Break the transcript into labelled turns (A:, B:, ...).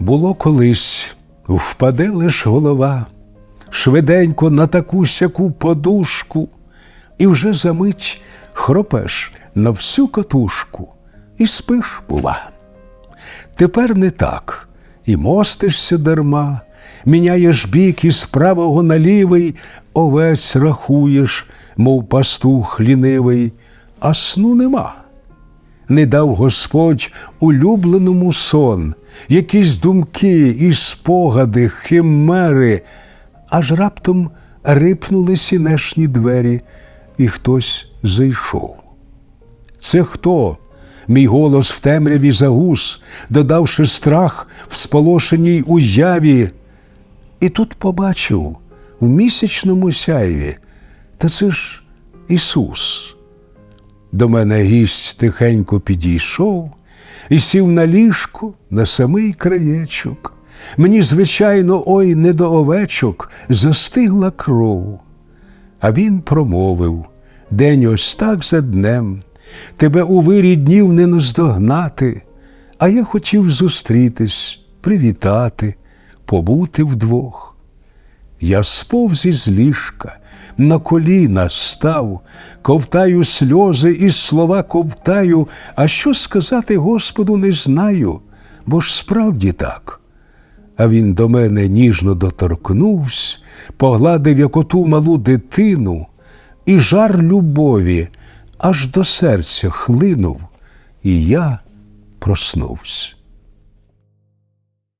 A: Було колись, впаде лиш голова, швиденько на таку сяку подушку, і вже за мить хропеш на всю катушку і спиш, бува. Тепер не так, і мостишся дарма, міняєш бік із правого на лівий, овець рахуєш, мов пастух лінивий, а сну нема не дав Господь улюбленому сон, якісь думки і спогади, химери, аж раптом рипнули сінешні двері, і хтось зайшов. Це хто? Мій голос в темряві загус, додавши страх в сполошеній уяві. І тут побачив в місячному сяйві, та це ж Ісус. До мене гість тихенько підійшов і сів на ліжку на самий краєчок. Мені, звичайно, ой, не до овечок застигла кров. А він промовив день ось так за днем, тебе у вирі днів не наздогнати, а я хотів зустрітись, привітати, побути вдвох. Я сповз із ліжка, на коліна став, ковтаю сльози і слова ковтаю, а що сказати Господу не знаю, бо ж справді так. А він до мене ніжно доторкнувся, погладив як оту малу дитину, і жар любові аж до серця хлинув, і я проснувся.